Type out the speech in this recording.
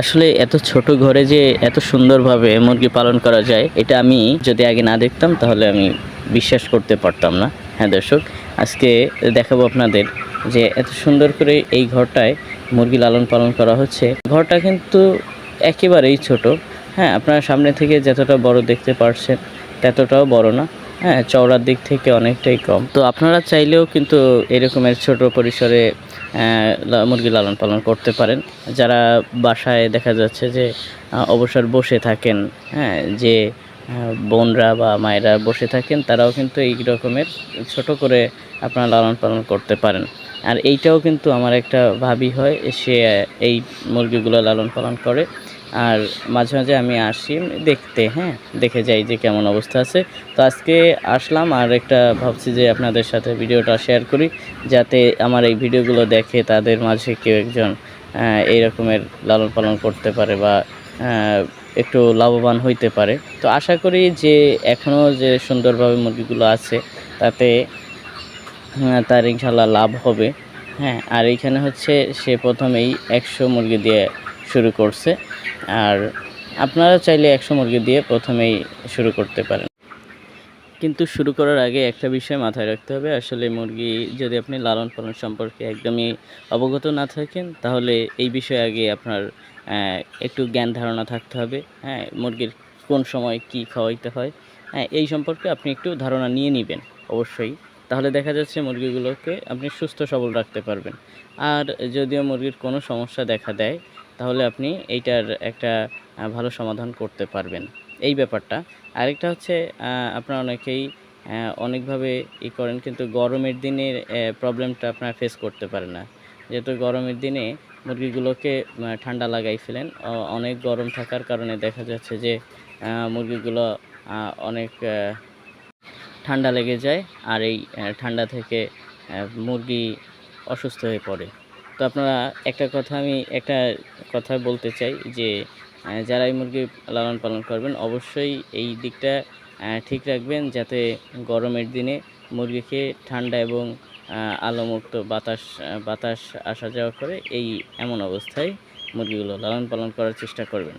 আসলে এত ছোট ঘরে যে এত সুন্দরভাবে মুরগি পালন করা যায়, এটা আমি যদি আগে না দেখতাম, তাহলে আমি বিশ্বাস করতে পারতাম না। হ্যাঁ দর্শক, আজকে দেখাবো আপনাদের যে এত সুন্দর করে এই ঘরটায় মুরগি লালন পালন করা হচ্ছে। ঘরটা কিন্তু একেবারেই ছোট। হ্যাঁ আপনারা সামনে থেকে যতটা বড় দেখতে পারছেন, ততটাও বড় না। হ্যাঁ চওড়ার দিক থেকে অনেকটাই কম। তো আপনারা চাইলেও কিন্তু এরকমের ছোট পরিসরে মুরগি লালন পালন করতে পারেন। যারা বাসায় দেখা যাচ্ছে যে অবসর বসে থাকেন হ্যাঁ যে বোনরা বা মায়েরা বসে থাকেন, তারাও কিন্তু এই রকমের ছোট করে আপনারা লালন পালন করতে পারেন। আর এইটাও কিন্তু আমার একটা ভাবি হয়, সে এই মুরগিগুলো লালন পালন করে। আর মাঝে মাঝে আমি আসি, দেখতে হ্যাঁ দেখে যাই যে কেমন অবস্থা আছে। তো আজকে আসলাম আর একটা ভাবছি যে আপনাদের সাথে ভিডিওটা শেয়ার করি, যাতে আমার এই ভিডিওগুলো দেখে তাদের মাঝে কেউ একজন এই রকমের লালন পালন করতে পারে বা একটু লাভবান হইতে পারে। তো আশা করি যে এখনও যে সুন্দরভাবে মুরগিগুলো আছে, তাতে তার ইনশাল্লাহ লাভ হবে। হ্যাঁ আর এইখানে হচ্ছে সে প্রথমেই একশো মুরগি দিয়ে শুরু করছে। আর আপনারা চাইলে একশো মুরগি দিয়ে প্রথমেই শুরু করতে পারেন। কিন্তু শুরু করার আগে একটা বিষয় মাথায় রাখতে হবে। আসলে মুরগি যদি আপনি লালন পালন সম্পর্কে একদমই অবগত না থাকেন, তাহলে এই বিষয়ে আগে আপনার একটু জ্ঞান ধারণা থাকতে হবে। হ্যাঁ মুরগির কোন সময় কি খাওয়াইতে হয়। হ্যাঁ এই সম্পর্কে আপনি একটু ধারণা নিয়ে নেবেন, অবশ্যই। তাহলে দেখা যাচ্ছে মুরগিগুলোকে আপনি সুস্থ সবল রাখতে পারবেন। আর যদিও মুরগির কোনো সমস্যা দেখা দেয় তাহলে আপনি এইটার একটা ভালো সমাধান করতে পারবেন। এই ব্যাপারটা। আরেকটা হচ্ছে আপনারা অনেকেই অনেকভাবে ই করেন, কিন্তু গরমের দিনে প্রবলেমটা আপনারা ফেস করতে পারেন না। যেহেতু গরমের দিনে মুরগিগুলোকে ঠান্ডা লাগাই ফেলেন অনেক গরম থাকার কারণে দেখা যাচ্ছে যে মুরগিগুলো অনেক ঠান্ডা লেগে যায়, আর এই ঠান্ডা থেকে মুরগি অসুস্থ হয়ে পড়ে। তো আপনারা একটা কথা আমি একটা কথা বলতে চাই যে যারা এই মুরগি লালন পালন করবেন অবশ্যই এই দিকটা ঠিক রাখবেন যাতে গরমের দিনে মুরগিকে ঠান্ডা এবং আলোমুক্ত বাতাস বাতাস আসা যাওয়া করে এই এমন অবস্থায় মুরগিগুলো লালন পালন করার চেষ্টা করবেন।